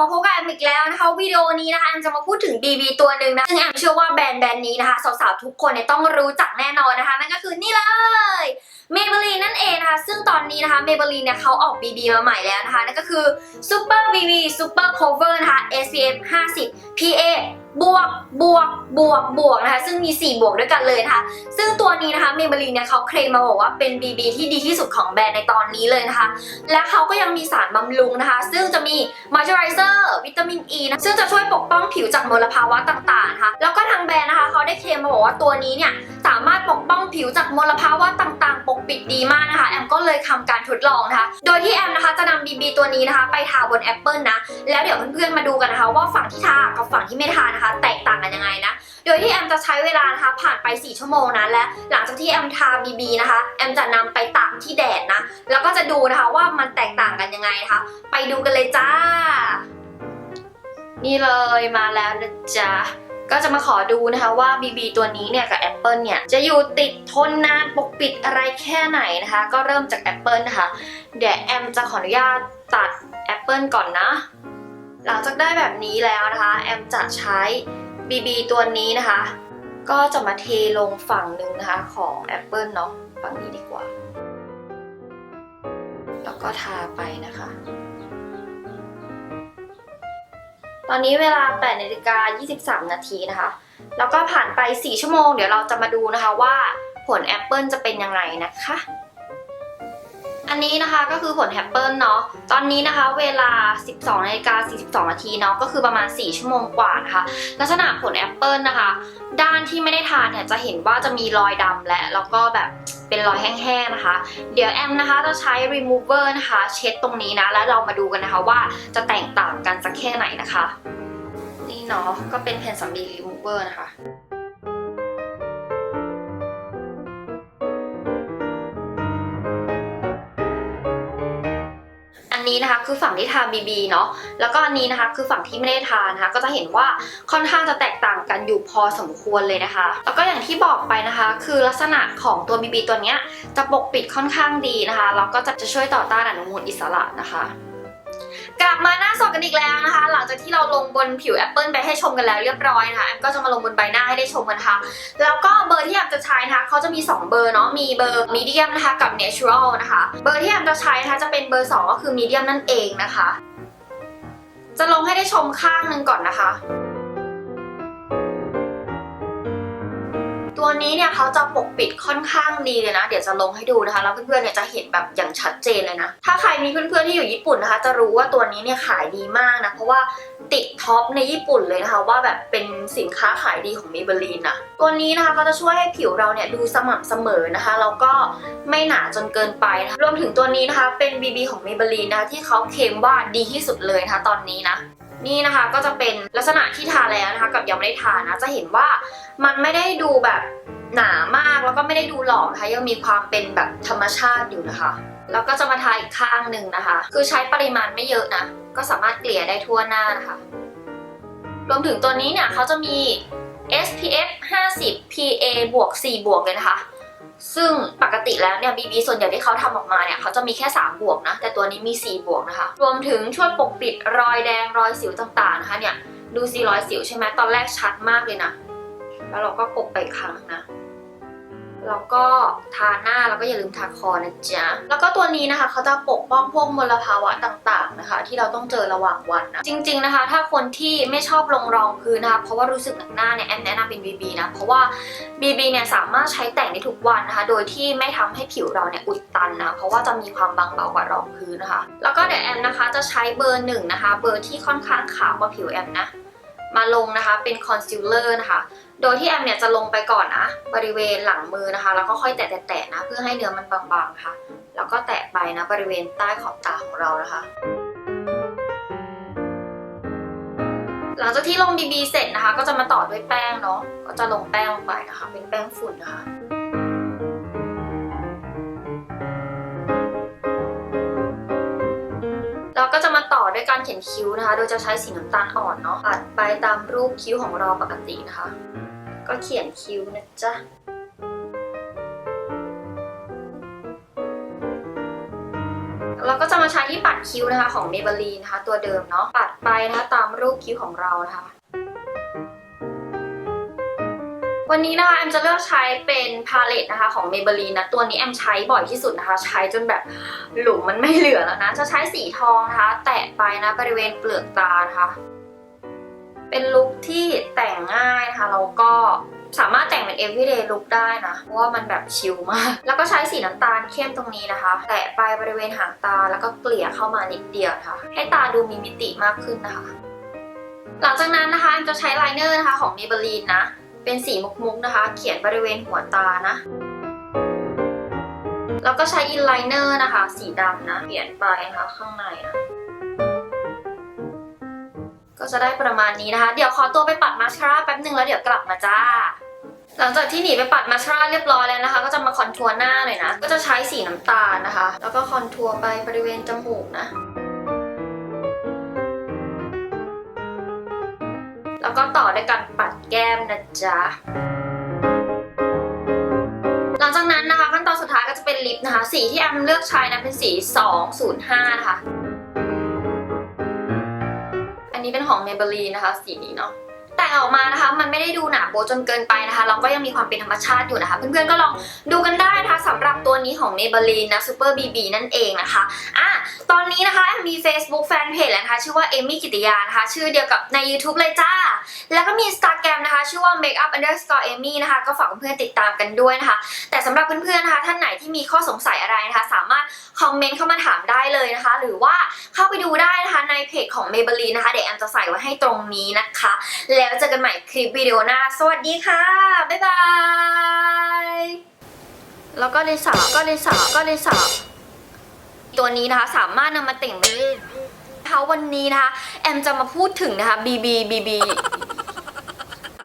มาพบกับแอมอีกแล้วนะคะวิดีโอนี้นะคะแอมจะมาพูดถึง BB ตัวหนึ่งนะซึ่งแอมเชื่อว่าแบรนด์แบรนด์นี้นะคะสาวๆทุกคนเนี่ยต้องรู้จักแน่นอนนะคะนั่นก็คือนี่เลย Maybelline นั่นเองนะคะซึ่งตอนนี้นะคะ Maybelline เนี่ยเขาออก BB มาใหม่แล้วนะคะนั่นก็คือ Super BB Super Cover นะคะ SPF 50 PA บวกบวกบวกบวกนะคะซึ่งมี 4 บวกด้วยกันเลยนะคะ ซึ่งตัวนี้นะคะ Maybelline เนี่ยเขาเคลมมาบอกว่าเป็น BB ที่ดีที่สุดของแบรนด์ในตอนนี้เลยนะคะ และเขาก็ยังมีสารบำรุงนะคะ ซึ่งจะมี moisturizer วิตามิน E นะซึ่งจะช่วยปกป้องผิวจากมลภาวะต่างๆนะคะแล้วก็ทางแบรนด์นะคะเขาได้เคลมมาบอกว่าตัวนี้เนี่ยสามารถปกป้องผิวจากมลภาวะต่างๆ ปกปิดดีมากนะคะ แอมก็เลยทำการทดลองนะคะ โดยที่แอมนะคะจะนำ BB ตัวนี้นะคะ ไปทาบนแอปเปิลนะแล้วเดี๋ยวเพื่อนๆมาดูกันนะคะ ว่าฝั่งที่ทากับฝั่งที่ไม่ทานะคะ แตกต่างกันยังไงนะ โดยที่แอมจะใช้เวลานะคะผ่านไป 4 ชั่วโมงนะและหลังจากที่แอมทา BB นะคะ แอมจะนำไปตากที่แดดนะ แล้วก็จะดูนะคะว่ามันแตกต่างกันยังไงนะคะ ไปดูกันเลยจ้า นี่เลยมาแล้วนะจ๊ะก็จะมาขอดูนะคะว่า BB ตัวนี้เนี่ยกับ Apple เนี่ยจะอยู่ติดทนนานปกปิดอะไรแค่ไหนนะคะ ก็เริ่มจาก Apple นะคะ เดี๋ยวแอมจะขออนุญาตตัด Apple ก่อนนะ หลังจากได้แบบนี้แล้วนะคะแอมจะใช้ BB ตัวนี้นะคะ ก็จะมาเทลงฝั่งหนึ่งนะคะของ Apple เนาะฝั่งนี้ดีกว่า แล้วก็ทาไปนะคะ ตอนนี้เวลา8นาฬิกา23 นาทีนะคะ แล้วก็ผ่านไป 4 ชั่วโมง เดี๋ยวเราจะมาดูนะคะว่าผล Apple จะเป็นยังไงนะคะ อันนี้นะคะก็คือผล Apple เนาะ ตอนนี้นะคะเวลา 12นาฬิกา42นาทีเนาะก็คือประมาณ 4 ชั่วโมงกว่านะคะ ลักษณะผล Apple นะคะ ด้านที่ไม่ได้ทานเนี่ยจะเห็นว่าจะมีรอยดำและแล้วก็แบบเป็นรอยแห้งๆนะคะ เดี๋ยวแอมนะคะจะใช้ remover นะคะ เช็ดตรงนี้นะ แล้วเรามาดูกันนะคะว่าจะแตกต่างกันสักแค่ไหนนะคะ นี่เนาะก็เป็นแผ่นสำลี remover นะคะ นี้นะคะคือฝั่งที่ทา BB เนาะแล้วก็อันนี้นะคะคือฝั่งที่ไม่ได้ทานะคะ ก็จะเห็นว่าค่อนข้างจะแตกต่างกันอยู่พอสมควรเลยนะคะ แล้วก็อย่างที่บอกไปนะคะ คือลักษณะของตัว BB ตัวเนี้ยจะปกปิดค่อนข้างดีนะคะแล้วก็จะช่วยต่อต้านอนุมูลอิสระนะคะ กลับมาหน้าสดกันอีกแล้วนะคะ หลังจากที่เราลงบนผิวแอปเปิลไปให้ชมกันแล้วเรียบร้อยนะคะแอมก็จะมาลงบนใบหน้าให้ได้ชมกันค่ะ แล้วก็เบอร์ที่แอมจะใช้นะคะเขาจะมี 2 เบอร์เนาะมีเบอร์มีเดียมนะคะกับ natural นะคะเบอร์ที่แอมจะใช้นะคะจะเป็นเบอร์ 2 ก็คือมีเดียมนั่นเองนะคะ จะลงให้ได้ชมข้างหนึ่งก่อนนะคะ ตัวนี้เนี่ยเขาจะปกปิดค่อนข้างดีเลยนะ เดี๋ยวจะลงให้ดูนะคะ แล้วเพื่อนๆเนี่ยจะเห็นแบบอย่างชัดเจนเลยนะ ถ้าใครมีเพื่อนๆที่อยู่ญี่ปุ่นนะคะ จะรู้ว่าตัวนี้เนี่ยขายดีมากนะ เพราะว่าติดท็อปในญี่ปุ่นเลยนะคะว่าแบบเป็นสินค้าขายดีของ Maybelline นะตัวนี้นะคะก็จะช่วยให้ผิวเราเนี่ยดูสม่ำเสมอนะคะแล้วก็ไม่หนาจนเกินไปนะคะรวมถึงตัวนี้นะคะเป็น BB ของ Maybelline นะคะที่เขาเคลมว่าดีที่สุดเลยนะคะตอนนี้นะนี่นะคะก็จะเป็นลักษณะที่ทาแล้วนะคะ ยังไม่ได้ทานะ จะเห็นว่ามันไม่ได้ดูแบบหนามากแล้วก็ไม่ได้ดูหลอมนะคะยังมีความเป็นแบบธรรมชาติอยู่นะคะ แล้วก็จะมาทาอีกข้างหนึ่งนะคะ คือใช้ปริมาณไม่เยอะนะ ก็สามารถเกลี่ยได้ทั่วหน้านะคะ รวมถึงตัวนี้เนี่ยเขาจะมี SPF 50 PA บวก4บวกเลยนะคะ ซึ่งปกติแล้วเนี่ย BB ส่วนใหญ่ที่เขาทำออกมาเนี่ยเขาจะมีแค่ 3 บวกนะ แต่ตัวนี้มี 4 บวกนะคะ รวมถึงช่วยปกปิดรอยแดงรอยสิวต่างๆนะคะเนี่ย ดูสิรอยสิวใช่ไหมตอนแรกชัดมากเลยนะ แล้วเราก็กบไปครั้งนะ แล้วก็ทาหน้าแล้วก็อย่าลืมทาคอนะจ๊ะ แล้วก็ตัวนี้นะคะเขาจะปกป้องพวกมลภาวะต่างๆนะคะ ที่เราต้องเจอระหว่างวันนะจริง ๆนะคะ ถ้าคนที่ไม่ชอบลงรองพื้นนะคะเพราะว่ารู้สึกหนักหน้าเนี่ยแอมแนะนำเป็น BB นะเพราะว่า BB เนี่ยสามารถใช้แต่งได้ทุกวันนะคะ โดยที่ไม่ทำให้ผิวเราเนี่ยอุดตันนะเพราะว่าจะมีความบางเบากว่ารองพื้นนะคะ แล้วก็เดี๋ยวแอมนะคะจะใช้เบอร์หนึ่งนะคะ เบอร์ที่ค่อนข้างขาวกว่าผิวแอมนะ มาลงนะคะเป็นคอนซีลเลอร์นะคะ โดยที่แอมเนี่ยจะลงไปก่อนนะ บริเวณหลังมือนะคะ แล้วก็ค่อยแตะๆนะเพื่อให้เนื้อมันบางๆค่ะ แล้วก็แตะไปนะบริเวณใต้ขอบตาของเรานะคะหลังจากที่ลง BB เสร็จนะคะ ก็จะมาต่อด้วยแป้งเนาะก็จะลงแป้งลงไปนะคะ เป็นแป้งฝุ่นนะคะเราก็จะมาต่อด้วยการเขียนคิ้วนะคะ โดยจะใช้สีน้ำตาลอ่อน เนาะปัดไปตามรูปคิ้วของเราปกตินะคะ ก็เขียนคิ้วนะจ๊ะเราก็จะมาใช้ที่ปัดคิ้วนะคะของ Maybelline นะคะ ตัวเดิมเนาะปัดไปนะคะตามรูปคิ้วของเรานะคะวันนี้นะคะแอมจะเลือกใช้เป็นพาเลตนะคะของ Maybelline นะตัวนี้แอมใช้บ่อยที่สุดนะคะ ใช้จนแบบหลุมมันไม่เหลือแล้วนะ จะใช้สีทองนะคะ แตะไปนะบริเวณเปลือกตานะคะ เป็นลุคที่แต่งง่ายนะคะแล้วก็สามารถแต่งเป็น everyday look ได้นะ เพราะว่ามันแบบชิลมาก แล้วก็ใช้สีน้ำตาลเข้มตรงนี้นะคะ แตะไปบริเวณหางตาแล้วก็เกลี่ยเข้ามานิดเดียวนะคะ ให้ตาดูมีมิติมากขึ้นนะคะ หลังจากนั้นนะคะจะใช้ไลเนอร์นะคะของ Maybelline นะ เป็นสีมุกๆนะคะ เขียนบริเวณหัวตานะ แล้วก็ใช้อินไลเนอร์นะคะ สีดำนะ เขียนไปนะคะข้างในนะ ก็จะได้ประมาณนี้นะคะ เดี๋ยวขอตัวไปปัดมาสคาร่าแป๊บหนึ่งแล้วเดี๋ยวกลับมาจ้า หลังจากที่หนีไปปัดมาสคาร่าเรียบร้อยแล้วนะคะ ก็จะมาคอนทัวร์หน้าเลยนะ ก็จะใช้สีน้ำตาลนะคะ แล้วก็คอนทัวร์ไปบริเวณจมูกนะ แล้วก็ต่อด้วยการปัดแก้มนะจ๊ะหลังจากนั้นนะคะขั้นตอนสุดท้ายก็จะเป็นลิปนะคะ สีที่แอมเลือกใช้นะเป็นสี 205 นะคะ นี้เป็นของ Maybelline นะคะ สีนี้เนาะแต่งออกมานะคะมันไม่ได้ดูหนาโป๊จนเกินไปนะคะแล้วก็ยังมีความเป็นธรรมชาติอยู่นะคะ เพื่อนๆก็ลองดูกันได้นะคะสำหรับตัวนี้ของ Maybelline นะ Super BB นั่นเองนะคะอะ ตอนนี้นะคะมี Facebook Fanpage แล้วนะคะชื่อว่าเอมี่กิติยานะคะชื่อเดียวกับใน YouTube เลยจ้า แล้วก็มี Instagram นะคะชื่อว่า makeup underscore amy นะคะก็ฝากเพื่อนติดตามกันด้วยนะคะ แต่สำหรับเพื่อนๆนะคะท่านไหนที่มีข้อสงสัยอะไรนะคะสามารถคอมเมนต์เข้ามาถามได้เลยนะคะ หรือว่าเข้าไปดูได้นะคะในเพจของ Maybelline นะคะเดี๋ยวแอมจะใส่ไว้ให้ตรงนี้นะคะ แล้วเจอกันใหม่คลิปวิดีโอหน้า สวัสดีค่ะ บ๊ายบาย แล้วก็เลยสาวก็เลยสาวก็เลยสาว ตัวนี้นะคะสามารถนำมาแต่งนะคะวันนี้นะคะแอมจะมาพูดถึงนะคะ BB BB